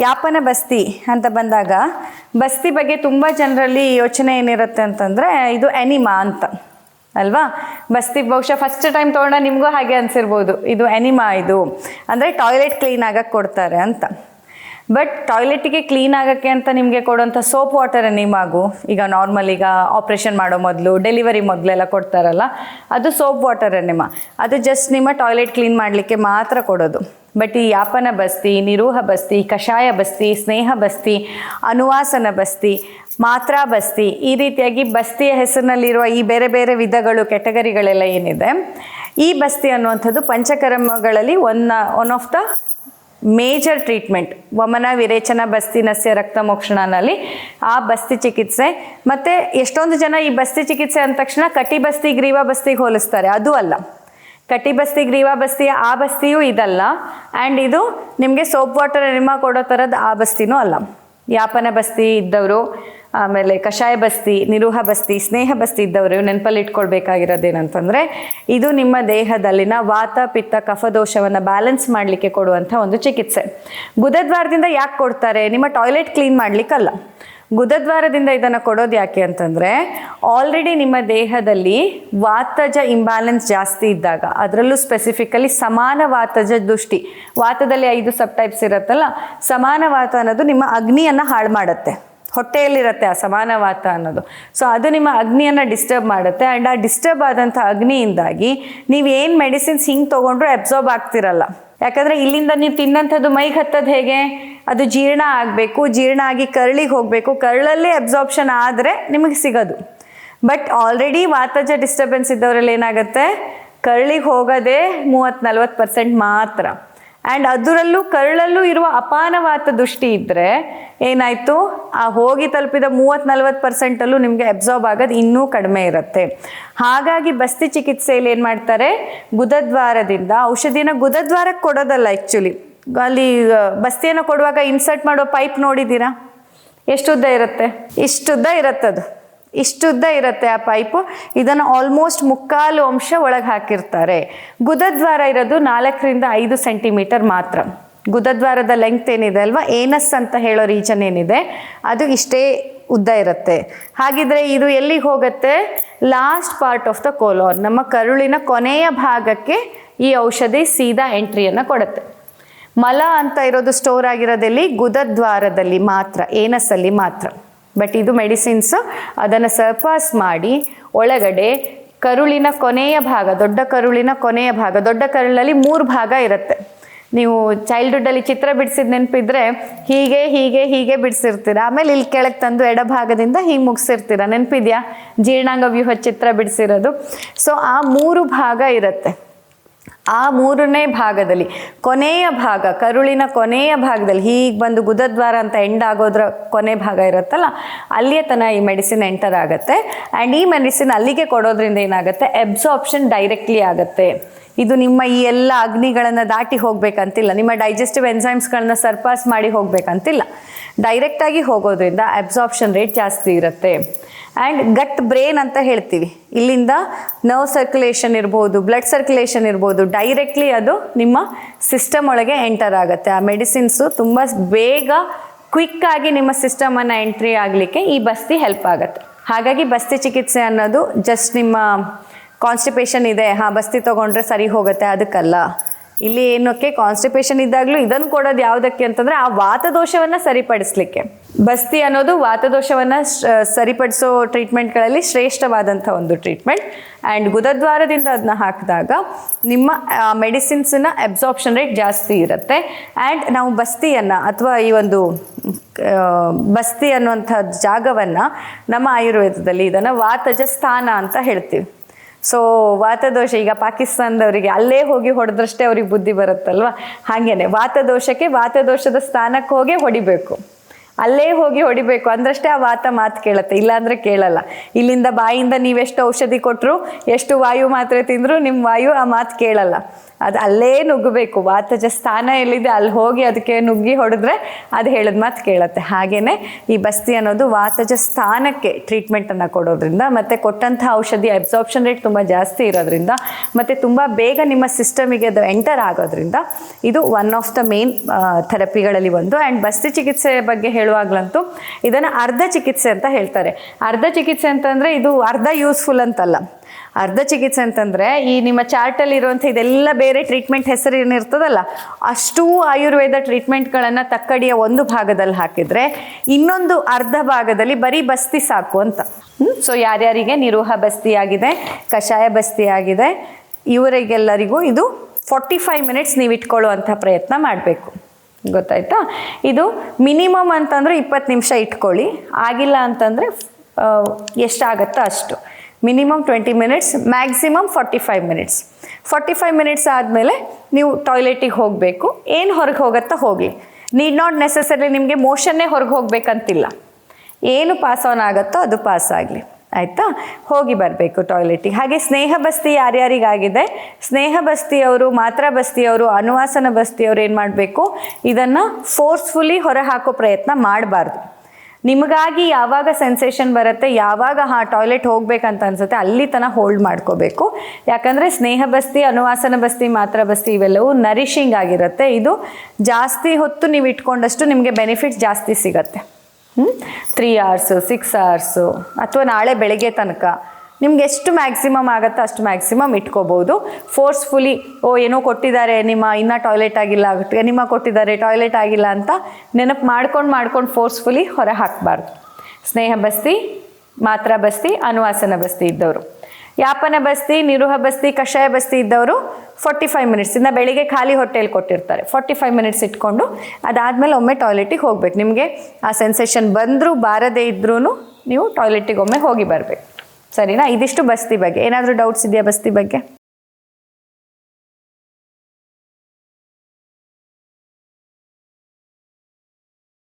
ಯಾಪನ ಬಸ್ತಿ ಅಂತ ಬಂದಾಗ, ಬಸ್ತಿ ಬಗ್ಗೆ ತುಂಬ ಜನರಲ್ಲಿ ಯೋಚನೆ ಏನಿರುತ್ತೆ ಅಂತಂದರೆ, ಇದು ಎನಿಮಾ ಅಂತ, ಅಲ್ವಾ? ಬಸ್ತಿ ಬಹುಶಃ ಫಸ್ಟ್ ಟೈಮ್ ತೊಗೊಂಡ ನಿಮಗೂ ಹಾಗೆ ಅನಿಸಿರ್ಬೋದು, ಇದು ಎನಿಮಾ ಇದು. ಅಂದರೆ ಟಾಯ್ಲೆಟ್ ಕ್ಲೀನ್ ಆಗಕ್ಕೆ ಕೊಡ್ತಾರೆ ಅಂತ. ಬಟ್ ಟಾಯ್ಲೆಟಿಗೆ ಕ್ಲೀನ್ ಆಗೋಕ್ಕೆ ಅಂತ ನಿಮಗೆ ಕೊಡೋಂಥ ಸೋಪ್ ವಾಟರ್ ಎನಿಮಾಗು ಈಗ ನಾರ್ಮಲ್ ಈಗ ಆಪ್ರೇಷನ್ ಮಾಡೋ ಮೊದಲು ಡೆಲಿವರಿ ಮೊದಲೆಲ್ಲ ಕೊಡ್ತಾರಲ್ಲ, ಅದು ಸೋಪ್ ವಾಟರ್ ನಿಮ್ಮ, ಅದು ಜಸ್ಟ್ ನಿಮ್ಮ ಟಾಯ್ಲೆಟ್ ಕ್ಲೀನ್ ಮಾಡಲಿಕ್ಕೆ ಮಾತ್ರ ಕೊಡೋದು. ಬಟ್ ಈ ಯಾಪನ ಬಸ್ತಿ, ನಿರೂಹ ಬಸ್ತಿ, ಕಷಾಯ ಬಸ್ತಿ, ಸ್ನೇಹ ಬಸ್ತಿ, ಅನುವಾಸನ ಬಸ್ತಿ, ಮಾತ್ರ ಬಸ್ತಿ, ಈ ರೀತಿಯಾಗಿ ಬಸ್ತಿಯ ಹೆಸರಿನಲ್ಲಿರುವ ಈ ಬೇರೆ ಬೇರೆ ವಿಧಗಳು ಕೆಟಗರಿಗಳೆಲ್ಲ ಏನಿದೆ, ಈ ಬಸ್ತಿ ಅನ್ನುವಂಥದ್ದು ಪಂಚಕರ್ಮಗಳಲ್ಲಿ one one of the major treatment ವಮನ, ವಿರೇಚನ, ಬಸ್ತಿ, ನಸ್ಯ, ರಕ್ತ ಮೋಕ್ಷಣನಲ್ಲಿ ಆ ಬಸ್ತಿ ಚಿಕಿತ್ಸೆ. ಮತ್ತು ಎಷ್ಟೊಂದು ಜನ ಈ ಬಸ್ತಿ ಚಿಕಿತ್ಸೆ ಅಂದ ತಕ್ಷಣ ಕಟಿ ಬಸ್ತಿ, ಗ್ರೀವಾ ಬಸ್ತಿಗೆ ಹೋಲಿಸ್ತಾರೆ. ಅದು ಅಲ್ಲ. ಕಟಿ ಬಸ್ತಿ, ಗ್ರೀವಾ ಬಸ್ತಿಯ ಆ ಬಸ್ತಿಯೂ ಇದಲ್ಲ. ಆ್ಯಂಡ್ ಇದು ನಿಮಗೆ ಸೋಪ್ ವಾಟರ್ ಎನಿಮಾ ಕೊಡೋ ಥರದ ಆ ಬಸ್ತಿನೂ ಅಲ್ಲ. ಯಾಪನ ಬಸ್ತಿ ಇದ್ದವರು ಆಮೇಲೆ ಕಷಾಯ ಬಸ್ತಿ, ನಿರೂಹ ಬಸ್ತಿ, ಸ್ನೇಹ ಬಸ್ತಿ ಇದ್ದವರು ನೆನಪಲ್ಲಿ ಇಟ್ಕೊಳ್ಬೇಕಾಗಿರೋದೇನಂತಂದರೆ, ಇದು ನಿಮ್ಮ ದೇಹದಲ್ಲಿನ ವಾತ, ಪಿತ್ತ ಕಫದೋಷವನ್ನು ಬ್ಯಾಲೆನ್ಸ್ ಮಾಡಲಿಕ್ಕೆ ಕೊಡುವಂಥ ಒಂದು ಚಿಕಿತ್ಸೆ. ಗುದದ್ವಾರದಿಂದ ಯಾಕೆ ಕೊಡ್ತಾರೆ? ನಿಮ್ಮ ಟಾಯ್ಲೆಟ್ ಕ್ಲೀನ್ ಮಾಡಲಿಕ್ಕಲ್ಲ. ಗುದದ್ವಾರದಿಂದ ಇದನ್ನು ಕೊಡೋದು ಯಾಕೆ ಅಂತಂದರೆ ಆಲ್ರೆಡಿ ನಿಮ್ಮ ದೇಹದಲ್ಲಿ ವಾತಜ ಇಂಬ್ಯಾಲೆನ್ಸ್ ಜಾಸ್ತಿ ಇದ್ದಾಗ, ಅದರಲ್ಲೂ ಸ್ಪೆಸಿಫಿಕಲಿ ಸಮಾನ ವಾತಜ ದೃಷ್ಟಿ. ವಾತದಲ್ಲಿ ಐದು ಸಬ್ ಟೈಪ್ಸ್ ಇರುತ್ತಲ್ಲ, ಸಮಾನ ವಾತ ಅನ್ನೋದು ನಿಮ್ಮ ಅಗ್ನಿಯನ್ನು ಹಾಳು ಮಾಡುತ್ತೆ. ಹೊಟ್ಟೆಯಲ್ಲಿರುತ್ತೆ ಆ ಸಮಾನವಾತ ಅನ್ನೋದು. ಸೊ ಅದು ನಿಮ್ಮ ಅಗ್ನಿಯನ್ನು ಡಿಸ್ಟರ್ಬ್ ಮಾಡುತ್ತೆ. ಆ್ಯಂಡ್ ಆ ಡಿಸ್ಟರ್ಬ್ ಆದಂಥ ಅಗ್ನಿಯಿಂದಾಗಿ ನೀವು ಏನು ಮೆಡಿಸಿನ್ಸ್ ಹಿಂಗೆ ತೊಗೊಂಡ್ರೂ ಅಬ್ಸಾರ್ಬ್ ಆಗ್ತಿರಲ್ಲ. ಯಾಕಂದರೆ ಇಲ್ಲಿಂದ ನೀವು ತಿನ್ನಂಥದ್ದು ಮೈಗೆ ಹತ್ತೋದು ಹೇಗೆ? ಅದು ಜೀರ್ಣ ಆಗಬೇಕು, ಜೀರ್ಣ ಆಗಿ ಕರಳಿಗೆ ಹೋಗಬೇಕು. ಕರಳಲ್ಲಿ ಅಬ್ಸಾರ್ಪ್ಷನ್ ಆದರೆ ನಿಮಗೆ ಸಿಗೋದು. ಬಟ್ ಆಲ್ರೆಡಿ ವಾತಜ ಡಿಸ್ಟರ್ಬೆನ್ಸ್ ಇದ್ದವರಲ್ಲಿ ಏನಾಗುತ್ತೆ? ಕರಳಿಗೆ ಹೋಗೋದೇ ಮೂವತ್ತು ನಲ್ವತ್ತು ಪರ್ಸೆಂಟ್ ಮಾತ್ರ. ಆ್ಯಂಡ್ ಅದರಲ್ಲೂ ಕರಳಲ್ಲೂ ಇರುವ ಅಪಾನವಾತ ದೃಷ್ಟಿ ಇದ್ದರೆ ಏನಾಯಿತು? ಆ ಹೋಗಿ ತಲುಪಿದ ಮೂವತ್ತು ನಲ್ವತ್ತು ಪರ್ಸೆಂಟಲ್ಲೂ ನಿಮಗೆ ಅಬ್ಸಾರ್ಬ್ ಆಗೋದು ಇನ್ನೂ ಕಡಿಮೆ ಇರುತ್ತೆ. ಹಾಗಾಗಿ ಬಸ್ತಿ ಚಿಕಿತ್ಸೆಯಲ್ಲಿ ಏನು ಮಾಡ್ತಾರೆ? ಗುದದ್ವಾರದಿಂದ ಔಷಧಿನ ಗುದದ್ವಾರಕ್ಕೆ ಕೊಡೋದಲ್ಲ ಆ್ಯಕ್ಚುಲಿ ಅಲ್ಲಿ ಬಸ್ತಿಯನ್ನು ಕೊಡುವಾಗ ಇನ್ಸರ್ಟ್ ಮಾಡೋ ಪೈಪ್ ನೋಡಿದ್ದೀರಾ? ಎಷ್ಟುದ್ದ ಇರುತ್ತೆ? ಇಷ್ಟುದ್ದ ಇರುತ್ತದು. ಇಷ್ಟುದ್ದ ಇರುತ್ತೆ ಆ ಪೈಪು. ಇದನ್ನು ಆಲ್ಮೋಸ್ಟ್ ಮುಕ್ಕಾಲು ಅಂಶ ಒಳಗೆ ಹಾಕಿರ್ತಾರೆ. ಗುದದ್ವಾರ ಇರೋದು ನಾಲ್ಕರಿಂದ ಐದು ಸೆಂಟಿಮೀಟರ್ ಮಾತ್ರ. ಗುದದ್ವಾರದ ಲೆಂಗ್ತ್ ಏನಿದೆ ಅಲ್ವಾ? ಏನಸ್ ಅಂತ ಹೇಳೋ ರೀಜನ್ ಏನಿದೆ? ಅದು ಇಷ್ಟೇ ಉದ್ದ ಇರುತ್ತೆ. ಹಾಗಿದ್ರೆ ಇದು ಎಲ್ಲಿಗೆ ಹೋಗುತ್ತೆ? Last part of the colon ನಮ್ಮ ಕರುಳಿನ ಕೊನೆಯ ಭಾಗಕ್ಕೆ ಈ ಔಷಧಿ ಸೀದಾ ಎಂಟ್ರಿಯನ್ನು ಕೊಡುತ್ತೆ. ಮಲ ಅಂತ ಇರೋದು ಸ್ಟೋರ್ ಆಗಿರೋದಲ್ಲಿ ಗುದದ್ವಾರದಲ್ಲಿ ಮಾತ್ರ ಏನಸ್ಸಲ್ಲಿ ಮಾತ್ರ. ಬಟ್ ಇದು ಮೆಡಿಸಿನ್ಸ್ ಅದನ್ನು ಸರ್ಪಾಸ್ ಮಾಡಿ, ಒಳಗಡೆ ಕರುಳಿನ ಕೊನೆಯ ಭಾಗ, ದೊಡ್ಡ ಕರುಳಿನ ಕೊನೆಯ ಭಾಗ, ದೊಡ್ಡ ಕರುಳಲ್ಲಿ ಮೂರು ಭಾಗ ಇರುತ್ತೆ. ನೀವು ಚೈಲ್ಡ್ಹುಡ್ಡಲ್ಲಿ ಚಿತ್ರ ಬಿಡಿಸಿದ ನೆನಪಿದ್ರೆ ಹೀಗೆ ಹೀಗೆ ಹೀಗೆ ಬಿಡಿಸಿರ್ತೀರ. ಆಮೇಲೆ ಇಲ್ಲಿ ಕೆಳಗೆ ತಂದು ಎಡಭಾಗದಿಂದ ಹೀಗೆ ಮುಗಿಸಿರ್ತೀರ. ನೆನಪಿದ್ಯಾ? ಜೀರ್ಣಾಂಗ ವ್ಯೂಹ ಚಿತ್ರ ಬಿಡಿಸಿರೋದು. ಸೊ ಆ ಮೂರು ಭಾಗ ಇರುತ್ತೆ. ಆ ಮೂರನೇ ಭಾಗದಲ್ಲಿ, ಕೊನೆಯ ಭಾಗ, ಕರುಳಿನ ಕೊನೆಯ ಭಾಗದಲ್ಲಿ, ಹೀಗೆ ಬಂದು ಗುದದ್ವಾರ ಅಂತ ಎಂಡ್ ಆಗೋದ್ರ ಕೊನೆ ಭಾಗ ಇರುತ್ತಲ್ಲ, ಅಲ್ಲಿಯ ತನಕ ಈ ಮೆಡಿಸಿನ್ ಎಂಟರ್ ಆಗುತ್ತೆ. ಆ್ಯಂಡ್ ಈ ಮೆಡಿಸಿನ್ ಅಲ್ಲಿಗೆ ಕೊಡೋದ್ರಿಂದ ಏನಾಗುತ್ತೆ? ಎಬ್ಸಾರ್ಪ್ಷನ್ ಡೈರೆಕ್ಟ್ಲಿ ಆಗುತ್ತೆ. ಇದು ನಿಮ್ಮ ಈ ಎಲ್ಲ ಅಗ್ನಿಗಳನ್ನು ದಾಟಿ ಹೋಗಬೇಕಂತಿಲ್ಲ. ನಿಮ್ಮ ಡೈಜೆಸ್ಟಿವ್ ಎನ್ಸೈಮ್ಸ್ಗಳನ್ನ ಸರ್ಪಾಸ್ ಮಾಡಿ ಹೋಗಬೇಕಂತಿಲ್ಲ. ಡೈರೆಕ್ಟಾಗಿ ಹೋಗೋದ್ರಿಂದ ಅಬ್ಸಾರ್ಪ್ಷನ್ ರೇಟ್ ಜಾಸ್ತಿ ಇರುತ್ತೆ. ಆ್ಯಂಡ್ ಗಟ್ ಬ್ರೇನ್ ಅಂತ ಹೇಳ್ತೀವಿ. ಇಲ್ಲಿಂದ ನರ್ವ್ ಸರ್ಕ್ಯುಲೇಷನ್ ಇರ್ಬೋದು ಬ್ಲಡ್ ಸರ್ಕ್ಯುಲೇಷನ್ ಇರ್ಬೋದು ಡೈರೆಕ್ಟ್ಲಿ ಅದು ನಿಮ್ಮ ಸಿಸ್ಟಮ್ ಒಳಗೆ ಎಂಟರ್ ಆಗುತ್ತೆ. ಆ ಮೆಡಿಸಿನ್ಸು ತುಂಬ ಬೇಗ ಕ್ವಿಕ್ ಆಗಿ ನಿಮ್ಮ ಸಿಸ್ಟಮನ್ನು ಎಂಟ್ರಿ ಆಗಲಿಕ್ಕೆ ಈ ಬಸ್ತಿ ಹೆಲ್ಪ್ ಆಗುತ್ತೆ. ಹಾಗಾಗಿ ಬಸ್ತಿ ಚಿಕಿತ್ಸೆ ಅನ್ನೋದು ಜಸ್ಟ್ ನಿಮ್ಮ ಕಾನ್ಸ್ಟಿಪೇಷನ್ ಇದೆ. ಹಾಂ, ಬಸ್ತಿ ತೊಗೊಂಡ್ರೆ ಸರಿ ಹೋಗುತ್ತೆ, ಅದಕ್ಕಲ್ಲ. ಇಲ್ಲಿ ಏನಕ್ಕೆ ಕಾನ್ಸ್ಟಿಪೇಷನ್ ಇದ್ದಾಗಲೂ ಇದನ್ನು ಕೊಡೋದು ಯಾವುದಕ್ಕೆ ಅಂತಂದರೆ ಆ ವಾತದೋಷವನ್ನು ಸರಿಪಡಿಸ್ಲಿಕ್ಕೆ. ಬಸ್ತಿ ಅನ್ನೋದು ವಾತದೋಷವನ್ನು ಸರಿಪಡಿಸೋ ಟ್ರೀಟ್ಮೆಂಟ್ಗಳಲ್ಲಿ ಶ್ರೇಷ್ಠವಾದಂಥ ಒಂದು ಟ್ರೀಟ್ಮೆಂಟ್. ಆ್ಯಂಡ್ ಗುದದ್ವಾರದಿಂದ ಅದನ್ನ ಹಾಕಿದಾಗ ನಿಮ್ಮ ಮೆಡಿಸಿನ್ಸಿನ ಅಬ್ಸಾರ್ಪ್ಷನ್ ರೇಟ್ ಜಾಸ್ತಿ ಇರುತ್ತೆ. ಆ್ಯಂಡ್ ನಾವು ಬಸ್ತಿಯನ್ನು ಅಥವಾ ಈ ಒಂದು ಬಸ್ತಿ ಅನ್ನುವಂಥ ಜಾಗವನ್ನು ನಮ್ಮ ಆಯುರ್ವೇದದಲ್ಲಿ ಇದನ್ನು ವಾತಜ ಸ್ಥಾನ ಅಂತ ಹೇಳ್ತೀವಿ. ಸೊ ವಾತದೋಷ, ಈಗ ಪಾಕಿಸ್ತಾನದವರಿಗೆ ಅಲ್ಲೇ ಹೋಗಿ ಹೊಡೆದ್ರಷ್ಟೇ ಅವ್ರಿಗೆ ಬುದ್ಧಿ ಬರುತ್ತಲ್ವ? ಹಾಗೇನೆ, ವಾತದೋಷಕ್ಕೆ ವಾತದೋಷದ ಸ್ಥಾನಕ್ಕೆ ಹೋಗಿ ಹೊಡಿಬೇಕು. ಅಲ್ಲೇ ಹೋಗಿ ಹೊಡಿಬೇಕು. ಅಂದ್ರಷ್ಟೇ ಆ ವಾತ ಮಾತು ಕೇಳುತ್ತೆ. ಇಲ್ಲಾಂದ್ರೆ ಕೇಳಲ್ಲ. ಇಲ್ಲಿಂದ ಬಾಯಿಂದ ನೀವೆಷ್ಟು ಔಷಧಿ ಕೊಟ್ಟರು ಎಷ್ಟು ವಾಯು ಮಾತ್ರೆ ತಿಂದರೂ ನಿಮ್ಮ ವಾಯು ಆ ಮಾತು ಕೇಳಲ್ಲ. ಅದು ಅಲ್ಲೇ ನುಗ್ಗಬೇಕು. ವಾತಜ ಸ್ಥಾನ ಎಲ್ಲಿದೆ ಅಲ್ಲಿ ಹೋಗಿ ಅದಕ್ಕೆ ನುಗ್ಗಿ ಹೊಡೆದ್ರೆ ಅದು ಹೇಳಿದ ಮಾತು ಕೇಳುತ್ತೆ. ಹಾಗೆಯೇ ಈ ಬಸ್ತಿ ಅನ್ನೋದು ವಾತಜ ಸ್ಥಾನಕ್ಕೆ ಟ್ರೀಟ್ಮೆಂಟನ್ನು ಕೊಡೋದ್ರಿಂದ, ಮತ್ತು ಕೊಟ್ಟಂಥ ಔಷಧಿ ಅಬ್ಸಾರ್ಪ್ಷನ್ ರೇಟ್ ತುಂಬ ಜಾಸ್ತಿ ಇರೋದ್ರಿಂದ, ಮತ್ತು ತುಂಬ ಬೇಗ ನಿಮ್ಮ ಸಿಸ್ಟಮಿಗೆ ಅದು ಎಂಟರ್ ಆಗೋದ್ರಿಂದ, ಇದು ಒನ್ ಆಫ್ ದ ಮೇನ್ ಥೆರಪಿಗಳಲ್ಲಿ ಒಂದು. ಆ್ಯಂಡ್ ಬಸ್ತಿ ಚಿಕಿತ್ಸೆ ಬಗ್ಗೆ ಹೇಳುವಾಗಲಂತೂ ಇದನ್ನು ಅರ್ಧ ಚಿಕಿತ್ಸೆ ಅಂತ ಹೇಳ್ತಾರೆ. ಅರ್ಧ ಚಿಕಿತ್ಸೆ ಅಂತಂದರೆ ಇದು ಅರ್ಧ ಯೂಸ್ಫುಲ್ ಅಂತಲ್ಲ. ಅರ್ಧ ಚಿಕಿತ್ಸೆ ಅಂತಂದರೆ ಈ ನಿಮ್ಮ ಚಾರ್ಟಲ್ಲಿ ಇರುವಂಥ ಇದೆಲ್ಲ ಬೇರೆ ಟ್ರೀಟ್ಮೆಂಟ್ ಹೆಸರು ಏನಿರ್ತದಲ್ಲ, ಅಷ್ಟೂ ಆಯುರ್ವೇದ ಟ್ರೀಟ್ಮೆಂಟ್ಗಳನ್ನು ತಕ್ಕಡಿಯ ಒಂದು ಭಾಗದಲ್ಲಿ ಹಾಕಿದರೆ ಇನ್ನೊಂದು ಅರ್ಧ ಭಾಗದಲ್ಲಿ ಬರೀ ಬಸ್ತಿ ಸಾಕು ಅಂತ. ಸೊ ಯಾರ್ಯಾರಿಗೆ ನಿರೂಹ ಬಸ್ತಿಯಾಗಿದೆ ಕಷಾಯ ಬಸ್ತಿಯಾಗಿದೆ ಇವರಿಗೆಲ್ಲರಿಗೂ ಇದು ಫಾರ್ಟಿ ಫೈವ್ ಮಿನಿಟ್ಸ್ ನೀವು ಇಟ್ಕೊಳ್ಳುವಂಥ ಪ್ರಯತ್ನ ಮಾಡಬೇಕು. ಗೊತ್ತಾಯ್ತಾ? ಇದು ಮಿನಿಮಮ್ ಅಂತಂದರೆ ಇಪ್ಪತ್ತು ನಿಮಿಷ ಇಟ್ಕೊಳ್ಳಿ. ಆಗಿಲ್ಲ ಅಂತಂದರೆ ಎಷ್ಟಾಗತ್ತೋ ಅಷ್ಟು. Minimum twenty minutes, maximum forty five minutes. Forty five minutes ಆದಮೇಲೆ ನೀವು ಟಾಯ್ಲೆಟಿಗೆ ಹೋಗಬೇಕು. ಏನು ಹೊರಗೆ ಹೋಗುತ್ತೋ ಹೋಗಲಿ. ನೀಡ್ ನಾಟ್ ನೆಸಸರಿ ನಿಮಗೆ ಮೋಷನ್ನೇ ಹೊರಗೆ ಹೋಗಬೇಕಂತಿಲ್ಲ. ಏನು ಪಾಸ್ ಆನ್ ಆಗುತ್ತೋ ಅದು ಪಾಸ್ ಆಗಲಿ. ಆಯಿತಾ? ಹೋಗಿ ಬರಬೇಕು ಟಾಯ್ಲೆಟಿಗೆ ಹಾಗೆ ಸ್ನೇಹ ಬಸ್ತಿ ಯಾರ್ಯಾರಿಗಾಗಿದೆ? ಸ್ನೇಹ ಬಸ್ತಿಯವರು, ಮಾತ್ರ ಬಸ್ತಿಯವರು ಅನುವಾಸನ ಬಸ್ತಿಯವರು ಏನು ಮಾಡಬೇಕು? ಇದನ್ನು ಫೋರ್ಸ್ಫುಲಿ ಹೊರ ಹಾಕೋ ಪ್ರಯತ್ನ ಮಾಡಬಾರ್ದು. ನಿಮಗಾಗಿ ಯಾವಾಗ ಸೆನ್ಸೇಷನ್ ಬರುತ್ತೆ, ಯಾವಾಗ ಹಾಂ ಟಾಯ್ಲೆಟ್ ಹೋಗ್ಬೇಕಂತ ಅನ್ಸುತ್ತೆ, ಅಲ್ಲಿ ತನ ಹೋಲ್ಡ್ ಮಾಡ್ಕೋಬೇಕು. ಯಾಕಂದರೆ ಸ್ನೇಹ ಬಸ್ತಿ ಅನುವಾಸನ ಬಸ್ತಿ, ಮಾತ್ರ ಬಸ್ತಿ ಇವೆಲ್ಲವೂ ನರಿಷಿಂಗ್ ಆಗಿರುತ್ತೆ. ಇದು ಜಾಸ್ತಿ ಹೊತ್ತು ನೀವು ಇಟ್ಕೊಂಡಷ್ಟು ನಿಮಗೆ ಬೆನಿಫಿಟ್ಸ್ ಜಾಸ್ತಿ ಸಿಗತ್ತೆ. ತ್ರೀ ಅವರ್ಸು ಸಿಕ್ಸ್ ಅವರ್ಸು ಅಥವಾ ನಾಳೆ ಬೆಳಗ್ಗೆ ತನಕ. ನಿಮ್ಗೆ ಎಷ್ಟು ಮ್ಯಾಕ್ಸಿಮಮ್ ಆಗುತ್ತೋ ಅಷ್ಟು ಮ್ಯಾಕ್ಸಿಮಮ್ ಇಟ್ಕೋಬೋದು. ಫೋರ್ಸ್ಫುಲಿ ಓ, ಏನೋ ಕೊಟ್ಟಿದ್ದಾರೆ, ನಿಮ್ಮ ಇನ್ನೂ ಟಾಯ್ಲೆಟ್ ಆಗಿಲ್ಲ ನಿಮ್ಮ ಕೊಟ್ಟಿದ್ದಾರೆ ಟಾಯ್ಲೆಟ್ ಆಗಿಲ್ಲ ಅಂತ ನೆನಪು ಮಾಡ್ಕೊಂಡು ಮಾಡ್ಕೊಂಡು ಫೋರ್ಸ್ಫುಲಿ ಹೊರ ಹಾಕಬಾರ್ದು ಸ್ನೇಹ ಬಸ್ತಿ, ಮಾತ್ರ ಬಸ್ತಿ, ಅನುವಾಸನ ಬಸ್ತಿ ಇದ್ದವರು. ಯಾಪನ ಬಸ್ತಿ, ನಿರುಹ ಬಸ್ತಿ, ಕಷಾಯ ಬಸ್ತಿ ಇದ್ದವರು ಫೋರ್ಟಿ ಫೈವ್ ಮಿನಿಟ್ಸ್ ಇಂದ ಬೆಳಿಗ್ಗೆ ಖಾಲಿ ಹೊಟ್ಟೆಯಲ್ಲಿ ಕೊಟ್ಟಿರ್ತಾರೆ. ಫೋರ್ಟಿ ಫೈವ್ ಮಿನಿಟ್ಸ್ ಇಟ್ಕೊಂಡು ಅದಾದಮೇಲೆ ಒಮ್ಮೆ ಟಾಯ್ಲೆಟಿಗೆ ಹೋಗ್ಬೇಕು. ನಿಮಗೆ ಆ ಸೆನ್ಸೇಷನ್ ಬಂದರೂ ಬಾರದೇ ಇದ್ರೂ ನೀವು ಟಾಯ್ಲೆಟಿಗೆ ಒಮ್ಮೆ ಹೋಗಿ ಬರಬೇಕು. ಸರಿನಾ? ಇದಿಷ್ಟು ಬಸ್ತಿ ಬಗ್ಗೆ. ಏನಾದರೂ ಡೌಟ್ಸ್ ಇದೆಯಾ ಬಸ್ತಿ ಬಗ್ಗೆ?